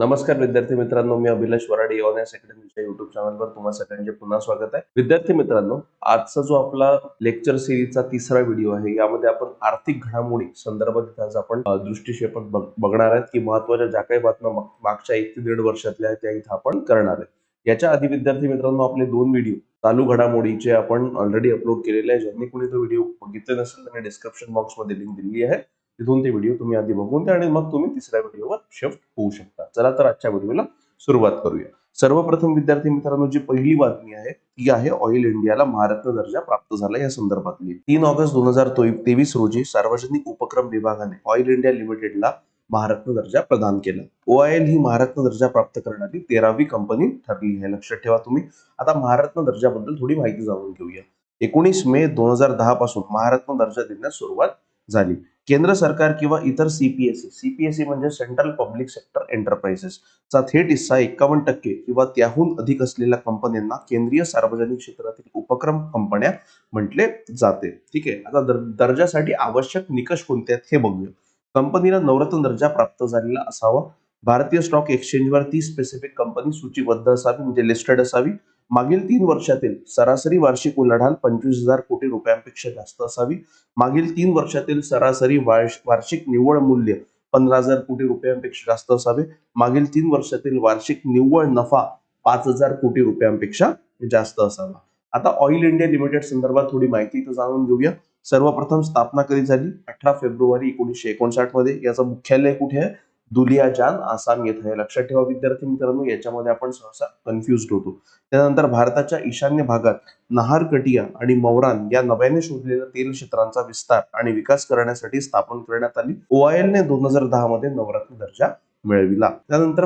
नमस्कार विद्यार्थी मित्रांनो मी अभिलाष वराडे एस अकॅडमीच्या युट्यूब चॅनलवर तुम्हा सगळ्यांचे पुन्हा स्वागत आहे. विद्यार्थी मित्रांनो आजचा जो आपला लेक्चर सिरीजचा तिसरा व्हिडिओ आहे यामध्ये आपण आर्थिक घडामोडी संदर्भात आज आपण दृष्टीक्षेपण बघणार आहेत. की महत्त्वाच्या ज्या काही बातम्या मागच्या एक ते दीड वर्षातल्या आहेत त्या इथं आपण करणार आहे. याच्या आधी विद्यार्थी मित्रांनो आपले दोन व्हिडिओ चालू घडामोडीचे आपण ऑलरेडी अपलोड केलेले आहे ज्यांनी कोणी तो व्हिडिओ बघितले नसेल त्यांनी डिस्क्रिप्शन बॉक्समध्ये लिंक दिलेली आहे. तिथून ते व्हिडिओ तुम्ही आधी बघून द्या आणि मग तुम्ही तिसऱ्या व्हिडिओवर शिफ्ट होऊ शकता. चला तर आजच्या व्हिडिओला सुरुवात करूया. सर्वप्रथम विद्यार्थी मित्रांनो जी पहिली बातमी आहे ती आहे ऑइल इंडियाला महारत्न दर्जा प्राप्त झाला या संदर्भातली. तीन ऑगस्ट दोन हजार तेवीस रोजी सार्वजनिक उपक्रम विभागाने ऑइल इंडिया लिमिटेडला महारत्न दर्जा प्रदान केला. ओआयएल ही महारत्न दर्जा प्राप्त करणारी तेरावी कंपनी ठरली आहे. लक्षात ठेवा तुम्ही. आता महारत्न दर्जाबद्दल थोडी माहिती जाणून घेऊया. एकोणीस मे दोन हजार दहा पासून महारत्न दर्जा देण्यास सुरुवात झाली. केंद्र सरकार किंवा इतर सीपीएससी सीपीएससी म्हणजे सेंट्रल पब्लिक सेक्टर एंटरप्राइजेसचा थेट हिस्सा एक्कावन्न टक्के किंवा त्याहून अधिक असलेल्या कंपन्यांना केंद्रीय सार्वजनिक क्षेत्रातील उपक्रम कंपन्या म्हटले जाते. ठीक आहे? आता दर- दर्जासाठी आवश्यक निकष कोणते आहेत हे बघूया. कंपनीला नवरत्न दर्जा प्राप्त झालेला असावा. भारतीय स्टॉक एक्सचेंजवर ती स्पेसिफिक कंपनी सूचीबद्ध असावी म्हणजे लिस्टेड असावी. मागील तीन वर्षातील सरासरी वार्षिक उलाढाल पंचवीस हजार कोटी रुपयांपेक्षा जास्त असावी. मागील तीन वर्षातील सरासरी वार्षिक निव्वळ मूल्य पंधरा हजार कोटी रुपयांपेक्षा जास्त असावे. मागील तीन वर्षातील वार्षिक निव्वळ नफा पाच हजार कोटी रुपयांपेक्षा जास्त असावा. आता ऑइल इंडिया लिमिटेड संदर्भात थोडी माहिती इथं जाणून घेऊया. सर्वप्रथम स्थापना कधी झाली? अठरा फेब्रुवारी एकोणीसशे एकोणसाठमध्ये. याचं मुख्यालय कुठे आहे? दुलियाजान आसाम येथे आहे. लक्षात ठेवा विद्यार्थी मित्रांनो याच्यामध्ये आपण सहसा कन्फ्युज होतो. त्यानंतर भारताच्या ईशान्य भागात नहार कटिया आणि मौरान या नव्याने शोधलेल्या तेल क्षेत्रांचा विस्तार आणि विकास करण्यासाठी स्थापन करण्यात आली. ओआयएल ने दोन हजार दहा मध्ये नवरत्न दर्जा मिळविला. त्यानंतर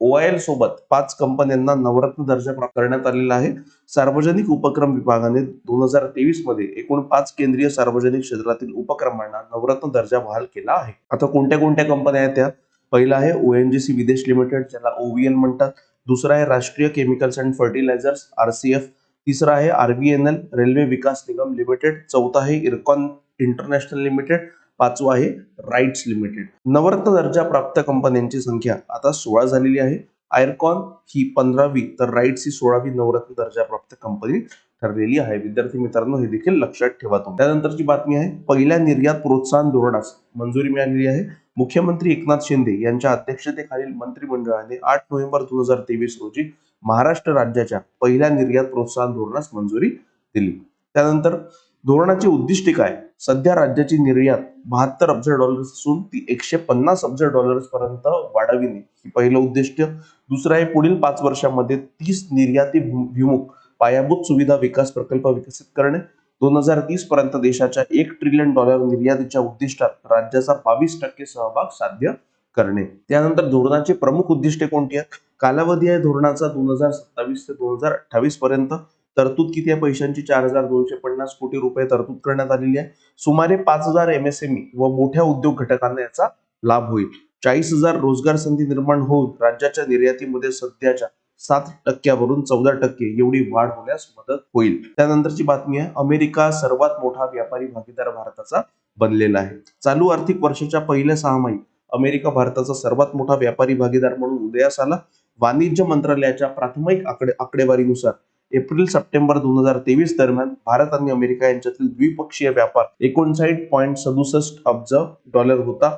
ओआयएल सोबत पाच कंपन्यांना नवरत्न दर्जा प्राप्त करण्यात आलेला आहे. सार्वजनिक उपक्रम विभागाने दोन हजार तेवीसमध्ये एकूण पाच केंद्रीय सार्वजनिक क्षेत्रातील उपक्रमांना नवरत्न दर्जा बहाल केला आहे. आता कोणत्या कोणत्या कंपन्या आहेत त्या? पहिला आहे ओएनजीसी विदेश लिमिटेड ज्याला ओव्हीएल म्हणतात. दुसरा आहे राष्ट्रीय केमिकल्स अँड फर्टिलायझर्स आरसीएफ तिसरा आहे RBNL railway Vikas Nigam limited. चौथा आहे इरकॉन इंटरनॅशनल लिमिटेड. पाचवा आहे राईट्स लिमिटेड. नवरत्न दर्जा प्राप्त कंपन्यांची संख्या आता सोळा झालेली आहे. आयरकॉन ही पंधरावी तर राईट्स ही सोळावी नवरत्न दर्जा प्राप्त कंपनी ठरलेली आहे. विद्यार्थी मित्रांनो हे देखील लक्षात ठेवा तुम्ही. त्यानंतरची बातमी आहे पहिल्या निर्यात प्रोत्साहन धोरणास मंजुरी मिळालेली आहे. मुख्यमंत्री एकनाथ शिंदे यांच्या अध्यक्षतेखालील मंत्रिमंडळाने आठ नोव्हेंबर दोन हजार तेवीस रोजी महाराष्ट्र राज्याच्या पहिल्या निर्यात प्रोत्साहन धोरणास मंजुरी दिली. त्यानंतर धोरणाची उद्दिष्टे काय? सध्या राज्याची निर्यात बहात्तर अब्ज डॉलर्स असून ती एकशे पन्नास अब्ज डॉलर्स पर्यंत वाढविणे ही पहिलं उद्दिष्ट. दुसरं आहे पुढील पाच वर्षांमध्ये तीस निर्याती पायाभूत सुविधा विकास प्रकल्प विकसित करणे. दोन हजार तीस पर्यंत देशाच्या एक ट्रिलियन डॉलर निर्यातीच्या उद्दिष्टात राज्याचा बावीस टक्के सहभाग साध्य करणे. त्यानंतर धोरणाची प्रमुख उद्दिष्टे कोणती आहेत? कालावधी आहे धोरणाचा दोन हजार सत्तावीस ते दोन हजार अठ्ठावीस पर्यंत. तरतूद किती आहे? पैशांची चार हजार दोनशे पन्नास कोटी रुपये तरतूद करण्यात आलेली आहे. सुमारे पाच हजार एमएसएमई व मोठ्या उद्योग घटकांना याचा लाभ होईल. चाळीस हजार रोजगार संधी निर्माण होऊन राज्याच्या निर्यातीमध्ये सध्याच्या सात टक्क्यावरून चौदा टक्के एवढी वाढ होण्यास मदत होईल. त्यानंतरची बातमी आहे. अमेरिका सर्वात मोठा व्यापारी भागीदार भारताचा बनलेला आहे. चालू आर्थिक वर्षाच्या पहिल्या सहामाही अमेरिका भारताचा सर्वात मोठा व्यापारी भागीदार म्हणून उदयास आला. वाणिज्य मंत्रालयाच्या प्राथमिक आकडे आकडेवारीनुसार एप्रिल सप्टेंबर दोन हजार तेवीस दरम्यान भारत आणि अमेरिका यांच्यातील द्विपक्षीय व्यापार एकोणसाठ पॉईंट सदुसष्ट अब्ज डॉलर होता.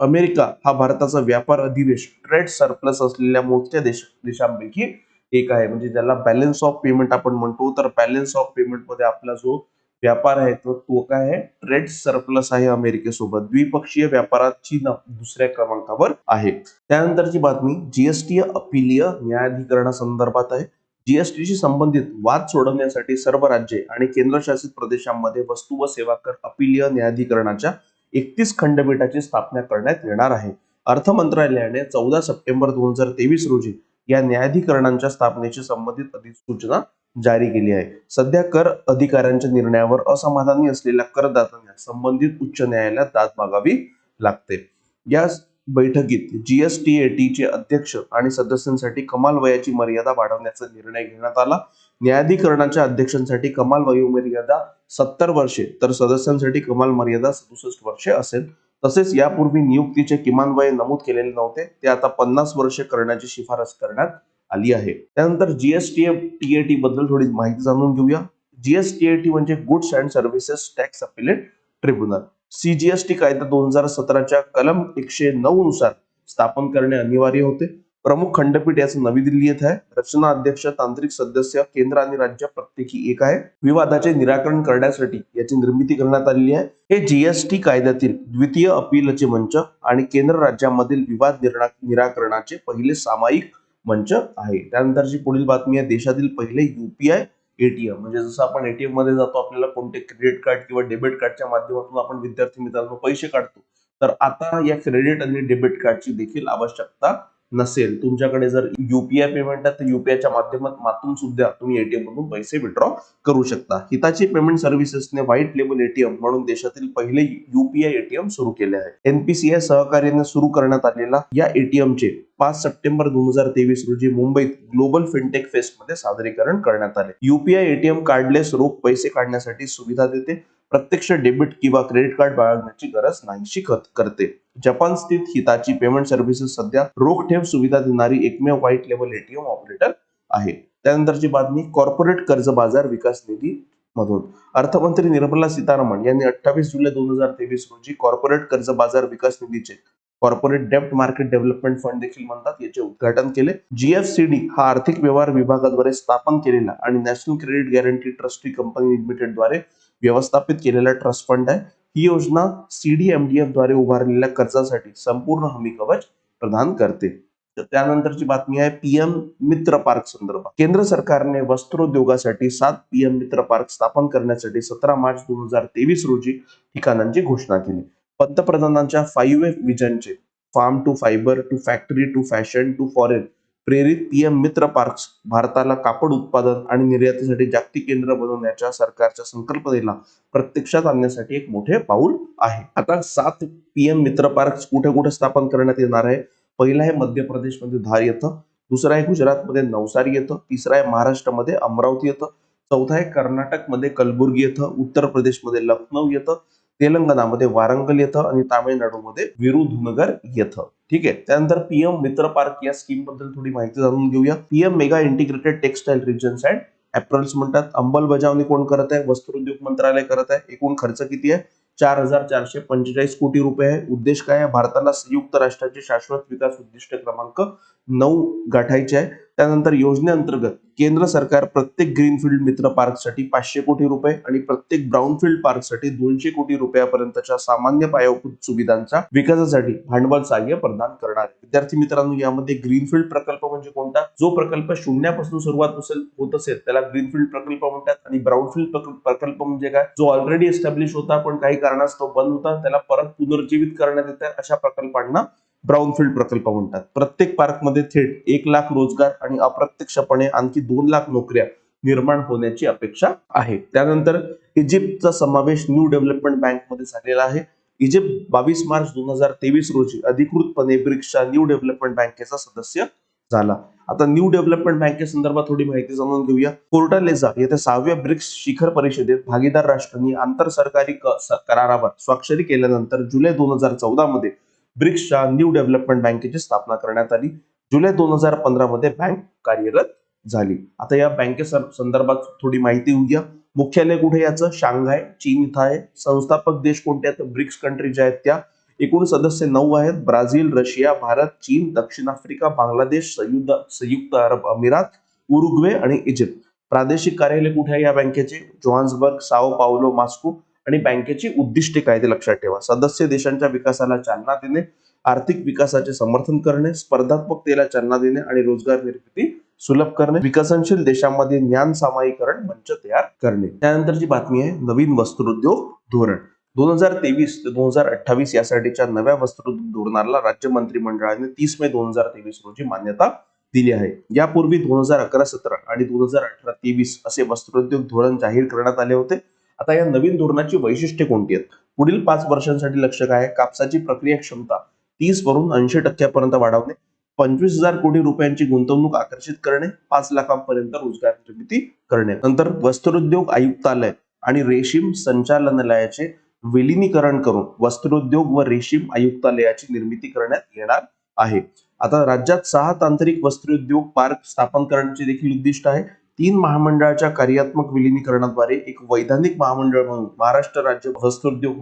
अमेरिका हा भारताचा व्यापार अधिवेश ट्रेड सरप्लस असलेल्या मोठ्या देश देशांपैकी एक आहे. म्हणजे ज्याला बॅलन्स ऑफ पेमेंट आपण म्हणतो तर बॅलन्स ऑफ पेमेंटमध्ये आपला जो व्यापार आहे तो तो काय आहे? ट्रेड सरप्लस आहे अमेरिकेसोबत. द्विपक्षीय व्यापारात चीन दुसऱ्या क्रमांकावर आहे. त्यानंतरची बातमी जीएसटी अपिलीय न्यायाधिकरणासंदर्भात आहे. जीएसटीशी संबंधित वाद सोडवण्यासाठी सर्व राज्ये आणि केंद्रशासित प्रदेशांमध्ये वस्तू व सेवा कर अपिलीय न्यायाधिकरणाच्या एकतीस खंडपीठाची स्थापना करण्यात येणार आहे. अर्थ मंत्रालयाने चौदा सप्टेंबर दोन हजार तेवीस रोजी या न्यायाधिकरणांच्या स्थापनेशी संबंधित अधिसूचना जारी केली आहे. सध्या कर अधिकाऱ्यांच्या निर्णयावर असमाधानी असलेल्या करदात्यांना संबंधित उच्च न्यायालयात दाद मागावी लागते. या बैठकीत जीएसटीएटी चे अध्यक्ष आणि सदस्यांसाठी कमाल वयाची मर्यादा वाढवण्याचा निर्णय घेण्यात आला. न्यायाधिकरणाच्या अध्यक्षांसाठी कमाल वयोमर्यादा सत्तर वर्षे तर सदस्यांसाठी कमाल मर्यादा सदुसष्ट वर्षे असेल. तसेच यापूर्वी नियुक्तीचे किमान वय नमूद केलेले नव्हते ते आता पन्नास वर्षे करण्याची शिफारस करण्यात आली आहे. त्यानंतर जीएसटीएफ टीएटी बद्दल थोडी माहिती जाणून घेऊया. जीएसटीएटी म्हणजे goods and services tax appellate tribunal CGST कायदा दोन हजार सतराच्या कलम एकशे नऊ नुसार स्थापन करणे अनिवार्य होते. प्रमुख खंडपीठ याचं नवी दिल्ली येथे आहे. रचना अध्यक्ष तांत्रिक सदस्य केंद्र आणि राज्य प्रत्येकी एक आहे. विवादाचे निराकरण करण्यासाठी याची निर्मिती करण्यात आलेली आहे. हे जीएसटी कायद्यातील द्वितीय अपीलचे मंच आणि केंद्र राज्यामधील विवाद निराकरणाचे पहिले सामायिक मंच आहे. त्यानंतरची पुढील बातमी आहे. देशातील पहिले युपीआय एटीएम. म्हणजे जसं आपण एटीएममध्ये जातो आपल्याला कोणते क्रेडिट कार्ड किंवा डेबिट कार्डच्या माध्यमातून आपण विद्यार्थी मित्रांनो पैसे काढतो. तर आता या क्रेडिट आणि डेबिट कार्डची देखील आवश्यकता नसेल तुमच्याकडे जर युपीआय पेमेंट आहे तर युपीआयच्या माध्यमातून सुद्धा तुम्ही एटीएम मधून पैसे विड्रॉ करू शकता. हिताची पेमेंट सर्व्हिसेसने व्हाईट लेबल एटीएम म्हणून देशातील पहिले युपीआय एटीएम सुरू केले आहे. एनपीसीआय सहकार्याने सुरू करण्यात आलेला या एटीएमचे पाच सप्टेंबर दोन हजार तेवीस रोजी मुंबईत ग्लोबल फिनटेक फेस्टमध्ये सादरीकरण करण्यात आले. युपीआय एटीएम कार्डलेस रोख पैसे काढण्यासाठी सुविधा देते. प्रत्यक्ष डेबिट किंवा क्रेडिट कार्ड बाळगण्याची गरज नाहीशी करते. जपान स्थित हिताची पेमेंट सर्व्हिसेस सध्या रोख ठेव सुविधा देणारी एकमेव व्हाईट लेवल एटीएम ऑपरेटर आहे. त्यानंतरची बातमी कॉर्पोरेट कर्ज बाजार विकास निधी मधून. अर्थमंत्री निर्मला सीतारामन यांनी अठ्ठावीस जुलै दोन हजार तेवीस रोजी कॉर्पोरेट कर्ज बाजार विकास निधीचे कॉर्पोरेट डेप्ट मार्केट डेव्हलपमेंट फंड देखील म्हणतात याचे उद्घाटन केले. जीएफसीडी हा आर्थिक व्यवहार विभागाद्वारे स्थापन केलेला आणि national credit guarantee trustee company लिमिटेडद्वारे व्यवस्थापित केलेला ट्रस्ट फंड आहे. ही योजना सीडीएमडीएफद्वारे उभारलेल्या कर्जासाठी संपूर्ण हमी कवच प्रदान करते. तर त्यानंतरची बातमी आहे पीएम मित्र पार्क संदर्भात. केंद्र सरकारने वस्त्रोद्योगासाठी सात पीएम मित्र पार्क स्थापन करण्यासाठी सतरा मार्च दोन हजार तेवीस रोजी ठिकाणांची घोषणा केली. पंतप्रधानांच्या five F विजनचे farm to fibre to factory to fashion to foreign प्रेरित पीएम मित्र पार्क्स भारताला कापड उत्पादन आणि निर्यातीसाठी जागतिक केंद्र बनवण्याच्या सरकारच्या संकल्पनेला प्रत्यक्षात आणण्यासाठी एक मोठे पाऊल आहे. आता सात पीएम मित्र पार्क कुठे कुठे स्थापन करण्यात येणार आहे? पहिला आहे मध्य प्रदेशमध्ये धार येतं. दुसरा आहे गुजरातमध्ये नवसारी येतं. तिसरा आहे महाराष्ट्रामध्ये अमरावती येतं. चौथा आहे कर्नाटकमध्ये कलबुर्गी येतं. उत्तर प्रदेशमध्ये लखनौ येतं. तेलंगणामध्ये वारंगल येतं आणि तामिळनाडूमध्ये विरुधुनगर येतं. ठीक आहे? त्यानंतर पीएम मित्र पार्क या स्कीमबद्दल थोडी माहिती जाणून घेऊया. PM mega integrated textile regions and apparels म्हणतात. अंमलबजावणी कोण करत आहे? वस्त्रोद्योग मंत्रालय करत आहे. एकूण खर्च किती आहे? चार हजार चारशे पंचेचाळीस कोटी रुपये आहे. उद्देश काय आहे? भारताला संयुक्त राष्ट्राचे शाश्वत विकास उद्दिष्ट क्रमांक नऊ गाठायचे आहे. त्यानंतर योजनेअंतर्गत केंद्र सरकार प्रत्येक ग्रीनफील्ड मित्र पार्कसाठी पाचशे कोटी रुपये आणि प्रत्येक ब्राऊनफील्ड पार्कसाठी दोनशे कोटी रुपयापर्यंतच्या सामान्य पायाभूत सुविधांच्या विकासासाठी भांडवल सहाय्य प्रदान करणार विद्यार्थी मित्रांनो यामध्ये ग्रीनफील्ड प्रकल्प म्हणजे कोणता? जो प्रकल्प शून्यापासून सुरुवात असेल होत असेल त्याला ग्रीनफील्ड प्रकल्प म्हणतात आणि ब्राऊनफील्ड प्रकल्प म्हणजे काय? जो ऑलरेडी एस्टॅब्लिश होता पण काही कारणास्तव बंद होता त्याला परत पुनर्जीवित करण्यात येतात अशा प्रकल्पांना ब्राऊनफील्ड प्रकल्प म्हणतात. प्रत्येक पार्कमध्ये थेट एक लाख रोजगार आणि अप्रत्यक्षपणे आणखी दोन लाख नोकऱ्या निर्माण होण्याची अपेक्षा आहे. त्यानंतर इजिप्तचा समावेश न्यू डेव्हलपमेंट बँकमध्ये झालेला आहे. इजिप्त बावीस मार्च दोन हजार तेवीस रोजी अधिकृतपणे ब्रिक्सच्या न्यू डेव्हलपमेंट बँकेचा सदस्य झाला. आता न्यू डेव्हलपमेंट बँकेसंदर्भात थोडी माहिती जाणून घेऊया. पोर्टालेझा येथे सहाव्या ब्रिक्स शिखर परिषदेत भागीदार राष्ट्रांनी आंतर सरकारी क- करारावर स्वाक्षरी केल्यानंतर जुलै दोन हजार चौदा मध्ये ब्रिक्सच्या न्यू डेव्हलपमेंट बँकेची स्थापना करण्यात आली. जुलै दोन हजार पंधरा मध्ये बँक कार्यरत झाली. आता या बँके संदर्भात थोडी माहिती होऊया मुख्यालय कुठे याचं? शांघाय चीन इथं आहे. संस्थापक देश कोणते आहेत? ब्रिक्स कंट्री ज्या आहेत त्या. एकूण सदस्य नऊ आहेत. ब्राझील रशिया भारत चीन दक्षिण आफ्रिका बांगलादेश संयुक्त संयुक्त अरब अमिरात उरुग्वे आणि इजिप्त. प्रादेशिक कार्यालय कुठे आहे या बँकेचे? Johannesburg Sao Paulo Moscow. आणि बँकेची उद्दिष्टे काय ते लक्षात ठेवा. सदस्य देशांच्या विकासाला चालना देणे आर्थिक विकासाचे समर्थन करणे स्पर्धात्मकतेला चालना देणे आणि रोजगार निर्मिती सुलभ करणे विकसनशील देशांमध्ये ज्ञान सामायिकरण मंच तयार करणे. त्यानंतरची बातमी आहे नवीन वस्त्रोद्योग धोरण. दोन हजार तेवीस ते दोन हजार अठ्ठावीस यासाठीच्या नव्या वस्त्रोद्योग धोरणाला राज्य मंत्रिमंडळाने तीस मे दोन हजार तेवीस रोजी मान्यता दिली आहे. यापूर्वी दोन हजार अकरा सतरा आणि दोन हजार अठरा तेवीस असे वस्त्रोद्योग धोरण जाहीर करण्यात आले होते. आता या नवीन धोरणाची वैशिष्ट्ये कोणती आहेत? पुढील पाच वर्षांसाठी लक्ष काय कापसाची प्रक्रिया क्षमता तीस वरून ऐंशी टक्क्यापर्यंत वाढवणे पंचवीस हजार कोटी रुपयांची गुंतवणूक आकर्षित करणे पाच लाखांपर्यंत रोजगार निर्मिती करणे. नंतर वस्त्रोद्योग आयुक्तालय आणि रेशीम संचालनालयाचे विलिनीकरण करून वस्त्रोद्योग व रेशीम आयुक्तालयाची निर्मिती करण्यात येणार आहे. आता राज्यात सहा तांत्रिक वस्त्रोद्योग पार्क स्थापन करण्याचे देखील उद्दिष्ट आहे. तीन महामंडळाच्या कार्यात्मक विलिनीकरणाद्वारे एक वैधानिक महामंडळ म्हणून महाराष्ट्र राज्य वस्त्रोद्योग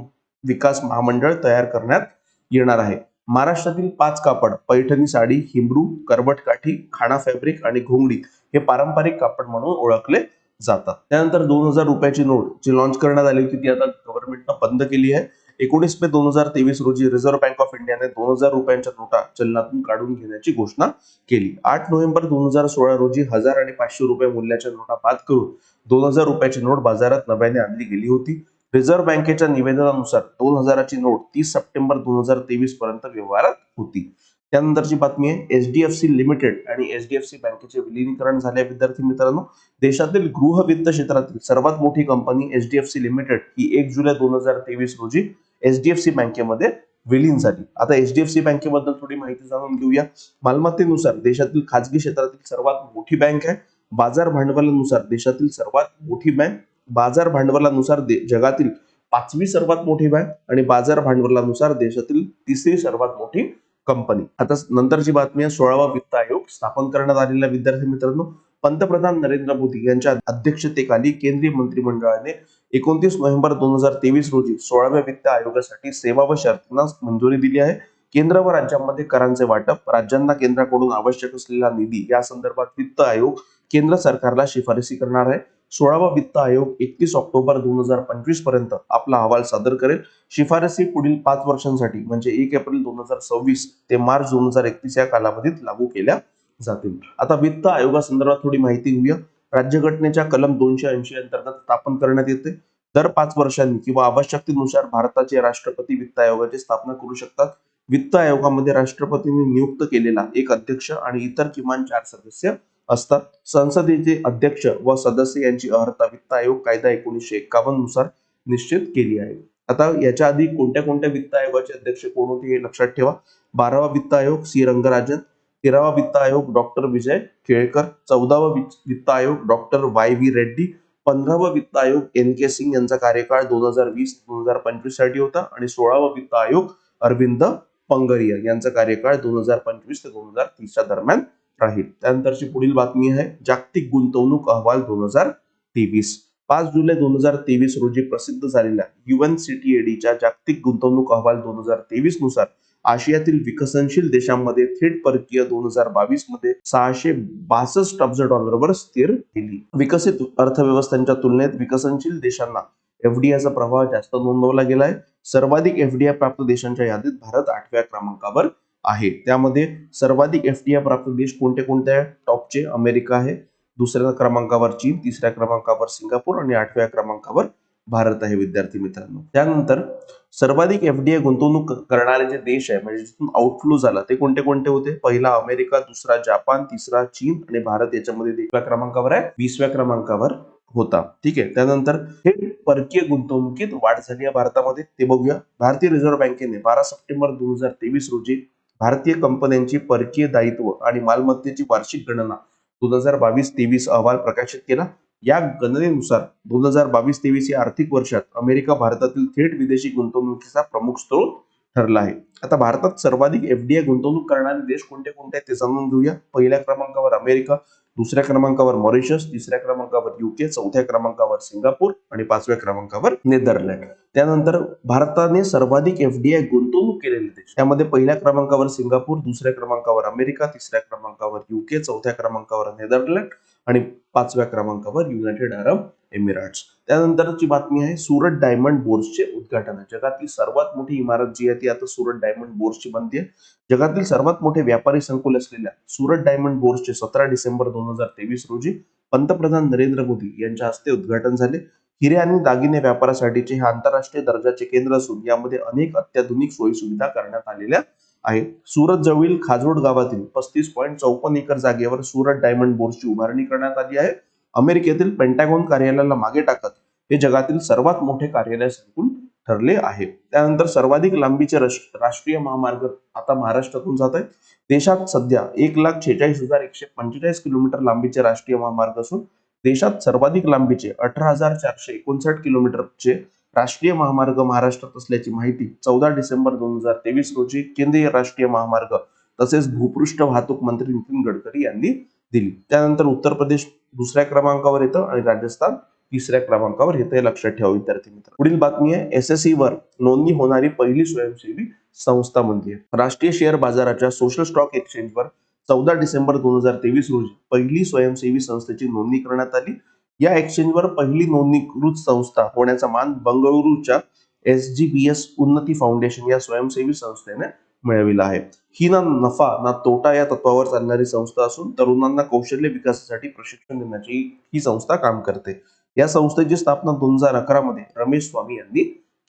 विकास महामंडळ तयार करण्यात येणार आहे. महाराष्ट्रातील पाच कापड पैठणी साडी हिमरू करबटकाठी खाणा फॅब्रिक आणि घोंगडी हे पारंपरिक कापड म्हणून ओळखले जातात. त्यानंतर दोन हजार रुपयाची नोट जी लॉन्च करण्यात आली होती ती आता गव्हर्नमेंटनं बंद केली आहे. एकोणीस मे दोन हजार तेवीस रोजी रिझर्व्ह बँक ऑफ इंडियाने दोन हजार रुपयांच्या नोटा चलनातून काढून घेण्याची घोषणा केली. आठ नोव्हेंबर दोन हजार सोळा रोजी हजार आणि पाचशे रुपये मूल्याच्या नोटा बाद करून दोन हजार रुपयाची नोट बाजारात नव्याने आणली गेली होती. रिझर्व्ह बँकेच्या निवेदनानुसार दोन हजाराची नोट तीस सप्टेंबर दोन हजार तेवीस पर्यंत व्यवहारात होती. त्यानंतरची बातमी आहे एचडीएफसी लिमिटेड आणि एचडीएफसी बँकेचे विलिनीकरण झाले विद्यार्थी मित्रांनो देशातील गृह वित्त क्षेत्रातील सर्वात मोठी कंपनी एचडीएफसी लिमिटेड ही एक जुलै दोन हजार तेवीस रोजी एचडीएफसी बँकेमध्ये विलीन झाली. आता एचडीएफसी बँकेबद्दल थोडी माहिती जाणून घेऊया. मालमत्तेनुसार देशातील खाजगी क्षेत्रातील सर्वात मोठी बँक आहे. बाजार भांडवलानुसार देशातील सर्वात मोठी बँक बाजार भांडवलानुसार दे- जगातील पाचवी सर्वात मोठी बँक आणि बाजार भांडवलानुसार देशातील तिसरी सर्वात मोठी कंपनी आता नंतरची बातमी आहे सोळावा वित्त आयोग स्थापन करण्यात आलेला विद्यार्थी मित्रांनो पंतप्रधान नरेंद्र मोदी यांच्या अध्यक्षतेखाली केंद्रीय मंत्रिमंडळाने एकोणतीस नोव्हेंबर दोन हजार तेवीस रोजी सोळाव्या वित्त आयोगासाठी सेवा व शर्तींना मंजुरी दिली आहे. केंद्र व राज्यांमध्ये करांचे वाटप राज्यांना केंद्राकडून आवश्यक असलेला निधी या संदर्भात वित्त आयोग केंद्र सरकारला शिफारसी करणार आहे. सोळावा वित्त आयोग एकतीस ऑक्टोबर दोन हजार पंचवीसपर्यंत आपला अहवाल सादर करेल. शिफारसी पुढील पाच वर्षांसाठी म्हणजे एक एप्रिल दोन हजार सव्वीस ते मार्च दोन हजार एकतीस या कालावधीत लागू केल्या जातील. आता वित्त आयोगासंदर्भात थोडी माहिती घेऊया. राज्यघटनेच्या कलम दोनशे ऐंशी अंतर्गत स्थापन करण्यात येते. दर पाच वर्षांनी किंवा आवश्यकतेनुसार भारताचे राष्ट्रपती वित्त आयोगाची स्थापना करू शकतात. वित्त आयोगामध्ये राष्ट्रपतींनी नियुक्त केलेला एक अध्यक्ष आणि इतर किमान चार सदस्य असतात. संसदेचे अध्यक्ष व सदस्य यांची अर्हता वित्त आयोग कायदा एकोणीसशे एकावन्ननुसार निश्चित केली आहे. आता याच्या आधी कोणत्या कोणत्या वित्त आयोगाचे अध्यक्ष कोण होते हे लक्षात ठेवा. बारावा वित्त आयोग सी. रंगराजन. तेरावा वित्त आयोग डॉक्टर विजय केळकर. चौदावा वित्त वित्त आयोग डॉक्टर वाय. व्ही. रेड्डी. पंधरावा वित्त आयोग एन. के. सिंग यांचा कार्यकाळ दोन हजार वीस दोन हजार पंचवीससाठी होता आणि सोळावा वित्त आयोग अरविंद पंगरिया यांचा कार्यकाळ दोन हजार पंचवीस ते दोन हजार तीसच्या दरम्यान राहील. त्यानंतरची पुढील बातमी आहे जागतिक गुंतवणूक अहवाल दोन हजार तेवीस. पाच जुलै दोन हजार तेवीस रोजी प्रसिद्ध झालेल्या युएनसीटीएडीच्या जागतिक गुंतवणूक अहवाल दोन हजार तेवीसनुसार आशियातील विकसनशील देशांमध्ये थेट परकीय दोन हजार बावीसमध्ये सहाशे बासष्ट अब्ज डॉलरवर स्थिर केली. विकसित अर्थव्यवस्थांच्या तुलनेत विकसनशील देशांना एफडीआयचा प्रभाव जास्त नोंदवला गेलाय. सर्वाधिक एफडीआय प्राप्त देशांच्या यादीत भारत आठव्या क्रमांकावर आहे. त्यामध्ये सर्वाधिक एफडीआय प्राप्त देश कोणते कोणते आहे? टॉपचे अमेरिका आहे. दुसऱ्या क्रमांकावर चीन तिसऱ्या क्रमांकावर सिंगापूर आणि आठव्या क्रमांकावर भारत आहे विद्यार्थी मित्रांनो. त्यानंतर सर्वाधिक एफडीआय गुंतवणूक करणारे जे देश आहे म्हणजे जिथून आउटफ्लो झाला ते कोणते कोणते होते? पहिला अमेरिका दुसरा जपान तिसरा चीन आणि भारत याच्यामध्ये एकव्या क्रमांकावर आहे वीसव्या क्रमांकावर होता. ठीक आहे. त्यानंतर हे परकीय गुंतवणुकीत वाढ झाली आहे भारतामध्ये. ते बघूया. भारतीय रिझर्व्ह बँकेने बारा सप्टेंबर दोन हजार तेवीस रोजी भारतीय कंपन्यांची परकीय दायित्व आणि मालमत्तेची वार्षिक गणना दोन हजार बावीस तेवीस अहवाल प्रकाशित केला. या गणनेनुसार दोन हजार बावीस तेवीस या आर्थिक वर्षात अमेरिका भारतातील थेट विदेशी गुंतवणुकीचा प्रमुख स्रोत ठरला आहे. आता भारतात सर्वाधिक एफडीआय गुंतवणूक करणारे देश कोणते कोणते आहेत ते जाणून घेऊया. पहिल्या क्रमांकावर अमेरिका दुसऱ्या क्रमांकावर मॉरिशस तिसऱ्या क्रमांकावर युके चौथ्या क्रमांकावर सिंगापूर आणि पाचव्या क्रमांकावर नेदरलँड. त्यानंतर भारताने सर्वाधिक एफडीआय गुंतवणूक केलेले देश. त्यामध्ये पहिल्या क्रमांकावर सिंगापूर दुसऱ्या क्रमांकावर अमेरिका तिसऱ्या क्रमांकावर युके चौथ्या क्रमांकावर नेदरलँड आणि पाचव्या क्रमांकावर युनायटेड अरब एमिराट्स. त्यानंतरची बातमी आहे सुरत डायमंड बोर्सचे उद्घाटन. जगातली सर्वात मोठी इमारत जी आहे ती आता सुरत डायमंड बोर्सची बनते. जगातील सर्वात मोठे व्यापारी संकुल असलेल्या सुरत डायमंड बोर्सचे सतरा डिसेंबर दोन हजार तेवीस रोजी पंतप्रधान नरेंद्र मोदी यांच्या हस्ते उद्घाटन झाले. हिरे आणि दागिने व्यापारासाठीचे हे आंतरराष्ट्रीय दर्जाचे केंद्र असून यामध्ये अनेक अत्याधुनिक सोयी सुविधा करण्यात आलेल्या आहेत. सुरत जवळील खाजोड गावातील पस्तीस पॉईंट चौपन्न एकर जागेवर सुरत डायमंड बोर्सची उभारणी करण्यात आली आहे. अमेरिकेतील पेंटॅगॉन कार्यालयाला मागे टाकत हे जगातील सर्वात मोठे कार्यालय संकुल ठरले आहे. त्यानंतर सर्वाधिक लांबीचे राष्ट्रीय महामार्ग आता महाराष्ट्रातून जात आहेत. देशात सध्या एक लाख छेचाळीस हजार एकशे पंचेचाळीस किलोमीटर लांबीचे राष्ट्रीय महामार्ग असून देशात सर्वाधिक लांबीचे अठरा हजार चारशे एकोणसाठ किलोमीटरचे राष्ट्रीय महामार्ग महाराष्ट्रात असल्याची माहिती चौदा डिसेंबर दोन हजार तेवीस रोजी केंद्रीय राष्ट्रीय महामार्ग तसेच भूपृष्ठ वाहतूक मंत्री नितीन गडकरी यांनी दिली. त्यानंतर उत्तर प्रदेश दुसऱ्या क्रमांकावर येतं आणि राजस्थान तिसऱ्या क्रमांकावर येतं हे लक्षात ठेवा विद्यार्थी मित्र पुढील बातमी आहे एस एस वर नोंदणी होणारी पहिली स्वयंसेवी संस्था म्हणजे राष्ट्रीय शेअर बाजाराच्या सोशल स्टॉक एक्सचेंजवर चौदा डिसेंबर दोन हजार तेवीस रोजी पहिली स्वयंसेवी संस्थेची नोंदणी करण्यात आली. या एक्सचेंजवर पहिली नोंदणीकृत संस्था होण्याचा मान बंगळुरूच्या S G B S Unnati foundation या स्वयंसेवी संस्थेने मिळविला आहे. ही ना नफा ना तोटा या तत्वावर चालणारी संस्था असून तरुणांना कौशल्य विकासासाठी प्रशिक्षण देण्याची ही संस्था काम करते. या संस्थेची स्थापना दोन हजार अकरा मध्ये रमेश स्वामी यांनी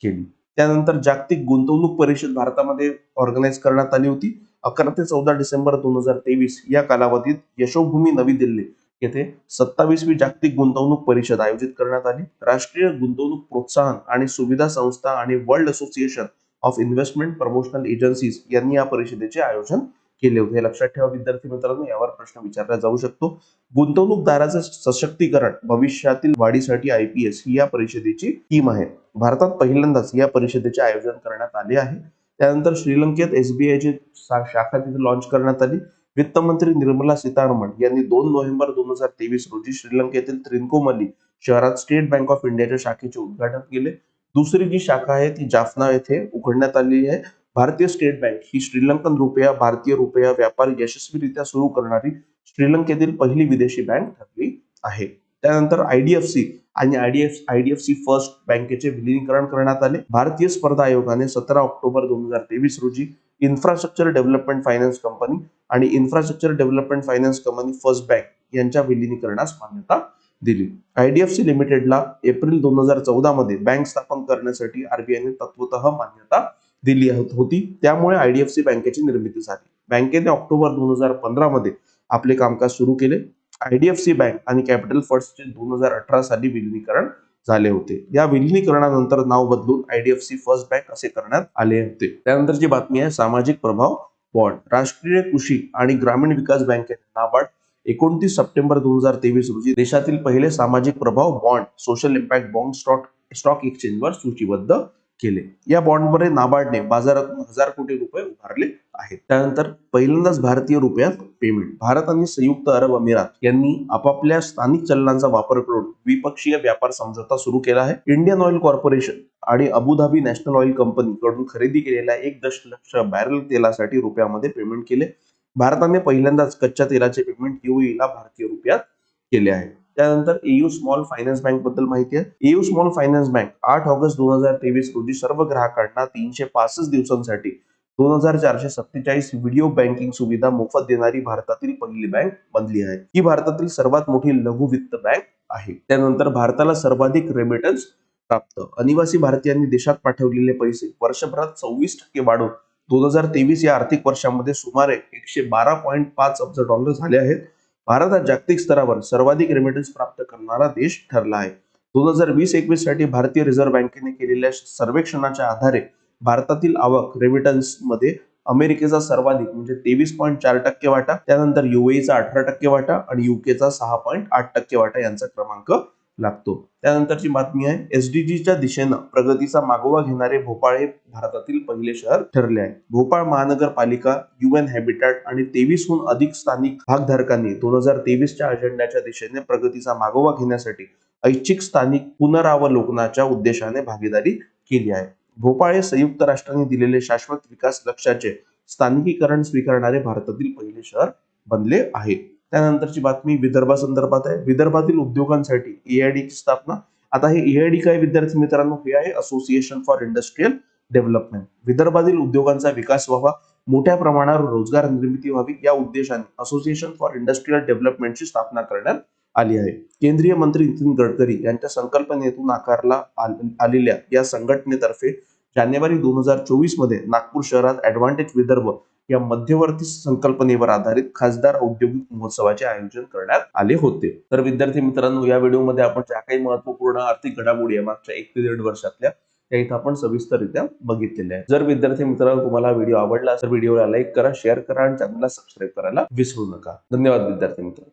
केली. त्यानंतर जागतिक गुंतवणूक परिषद भारतामध्ये ऑर्गनाईज करण्यात आली होती. अकरा ते चौदा डिसेंबर दोन हजार तेवीस या कालावधीत यशोभूमी नवी दिल्ली येथे सत्तावीसवी जागतिक गुंतवणूक परिषद आयोजित करण्यात आली. राष्ट्रीय गुंतवणूक प्रोत्साहन आणि सुविधा संस्था आणि world association of investment promotional agencies यांनी या परिषदेचे आयोजन केले होते. हे लक्षात ठेवा विद्यार्थी मित्रांनो यावर प्रश्न विचारला जाऊ शकतो. गुंतवणूकदाराचं सशक्तीकरण भविष्यातील वाढीसाठी आयपीएस ही या परिषदेची थीम आहे. भारतात पहिल्यांदाच या परिषदेचे आयोजन करण्यात आले आहे. त्यानंतर श्रीलंकेत एसबीआयची शाखा तिथे लॉन्च करण्यात आली. वित्तमंत्री निर्मला सीतारामन यांनी दोन नोव्हेंबर दोन हजार तेवीस रोजी श्रीलंकेतील त्रिनकोमली शहरात स्टेट बँक ऑफ इंडियाच्या शाखेचे उद्घाटन केले. दुसरी जी शाखा आहे ती जाफना येथे उघडण्यात आली आहे. भारतीय स्टेट बँक ही श्रीलंकन रुपया भारतीय रुपया व्यापार यशस्वीरित्या सुरू करणारी श्रीलंकेतील पहिली विदेशी बँक ठरली आहे. त्यानंतर आयडीएफसी आणि आयडीएफ आयडीएफसी फर्स्ट बँकेचे विलिनीकरण करण्यात आले. भारतीय स्पर्धा आयोगाने सतरा ऑक्टोबर दोन हजार तेवीस रोजी इन्फ्रास्ट्रक्चर डेव्हलपमेंट फायनान्स कंपनी आणि infrastructure development finance company first bank यांच्या विलिनीकरणास मान्यता दिली. आयडीएफसी लिमिटेडला एप्रिल दोन हजार चौदा मध्ये बँक स्थापन करण्यासाठी आरबीआयने तत्वतः मान्यता दिली होती त्यामुळे आयडीएफसी बँकेची निर्मिती झाली. बँकेने ऑक्टोबर दोन हजार पंधरा मध्ये आपले कामकाज सुरू केले. आयडीएफसी बँक आणि कॅपिटल फर्स्टचे दोन हजार अठरा साली विलिनीकरण झाले होते. या विलिनीकरणानंतर नाव बदलून आयडीएफसी फर्स्ट बँक असे करण्यात आले होते. त्यानंतरची बातमी आहे सामाजिक प्रभाव बॉन्ड राष्ट्रीय कृषी आणि ग्रामीण विकास बँकेने नाबार्ड एकोणतीस सप्टेंबर दोन हजार तेवीस रोजी देशातील पहिले सामाजिक प्रभाव bond social impact bond stock stock एक्सचेंजवर सूचीबद्ध केले. या बॉन्डमध्ये नाबार्डने बाजारातून हजार कोटी रुपये उभारले आहेत. त्यानंतर पहिल्यांदाच भारतीय रुपयात पेमेंट भारत आणि संयुक्त अरब अमिरात यांनी आपापल्या स्थानिक चलनांचा वापर करून द्विपक्षीय व्यापार समझोता सुरू केला आहे. इंडियन ऑइल कॉर्पोरेशन आणि Abu Dhabi National Oil Company कडून खरेदी केलेल्या एक दशलक्ष बॅरल तेलासाठी रुपयामध्ये पेमेंट केले. भारताने पहिल्यांदाच कच्च्या तेलाचे पेमेंट युईला भारतीय रुपयात केले आहे. त्यानंतर एयू स्मॉल फायनान्स बँकबद्दल माहिती आहे. एयू स्मॉल फायनान्स बँक आठ ऑगस्ट दोन हजार तेवीस रोजी सर्व ग्राहकांना तीनशे पासष्ट दिवसांसाठी दोन हजार चारशे सत्तेचाळीस व्हिडिओ बँकिंग सुविधा मोफत देणारी भारतातील पहिली बँक बनली आहे. ही भारतातील सर्वात मोठी लघु वित्त बँक आहे. त्यानंतर भारताला सर्वाधिक रेमिटन्स प्राप्त. अनिवासी भारतीयांनी देशात पाठवलेले पैसे वर्षभरात सव्वीस टक्के वाढून दोन हजार तेवीस या आर्थिक वर्षामध्ये सुमारे एकशे बारा पॉईंट पाच अब्ज डॉलर झाले आहेत. भारत हा जागतिक स्तरावर सर्वाधिक रेमिटन्स प्राप्त करणारा देश ठरला आहे. दोन हजार वीस एकवीससाठी भारतीय रिझर्व्ह बँकेने केलेल्या सर्वेक्षणाच्या आधारे भारतातील आवक रेमिटन्समध्ये अमेरिकेचा सर्वाधिक म्हणजे तेवीस पॉईंट चार टक्के वाटा त्यानंतर युएईचा अठरा टक्के वाटा आणि युकेचा सहा पॉईंट आठ टक्के वाटा यांचा क्रमांक लागतो. त्यानंतरची बातमी आहे एसडीजीच्या दिशेनं प्रगतीचा मागोवा घेणारे भोपाळ हे भारतातील पहिले शहर ठरले आहे. भोपाळ महानगरपालिका युएन हॅबिटॅट आणि तेवीसहून अधिक स्थानिक भागधारकांनी दोन हजार तेवीसच्या अजेंड्याच्या दिशेने प्रगतीचा मागोवा घेण्यासाठी ऐच्छिक स्थानिक पुनरावलोकनाच्या उद्देशाने भागीदारी केली आहे. भोपाळ हे संयुक्त राष्ट्रांनी दिलेले शाश्वत विकास लक्ष्याचे स्थानिकीकरण स्वीकारणारे भारतातील पहिले शहर बनले आहे. त्यानंतरची बातमी विदर्भासंदर्भात आहे. विदर्भातील उद्योगांसाठी एआयडीची स्थापना. आता हे एआयडी काय विद्यार्थी मित्रांनो? हे आहे असोसिएशन फॉर इंडस्ट्रियल डेव्हलपमेंट विदर्भातील उद्योगांचा विकास व्हावा मोठ्या प्रमाणावर रोजगार निर्मिती व्हावी या उद्देशाने असोसिएशन फॉर इंडस्ट्रियल डेव्हलपमेंटची स्थापना करण्यात आली आहे. केंद्रीय मंत्री नितीन गडकरी यांच्या संकल्पनेतून आकारला आलेल्या या संघटनेतर्फे जानेवारी दोन हजार चोवीसमध्ये नागपूर शहरात ऍडव्हान्टेज विदर्भ या मध्यवर्ती संकल्पनेवर आधारित खासदार औद्योगिक महोत्सवाचे आयोजन करण्यात आले होते. तर विद्यार्थी मित्रांनो या व्हिडिओमध्ये आपण ज्या काही महत्त्वपूर्ण आर्थिक घडामोडी आहे मागच्या एक ते दीड वर्षातल्या त्या इथं आपण सविस्तररित्या बघितलेल्या आहे जर विद्यार्थी मित्रांनो तुम्हाला व्हिडिओ आवडला तर व्हिडिओला लाईक करा शेअर करा आणि चॅनलला सबस्क्राईब करायला विसरू नका. धन्यवाद विद्यार्थी मित्रांनो.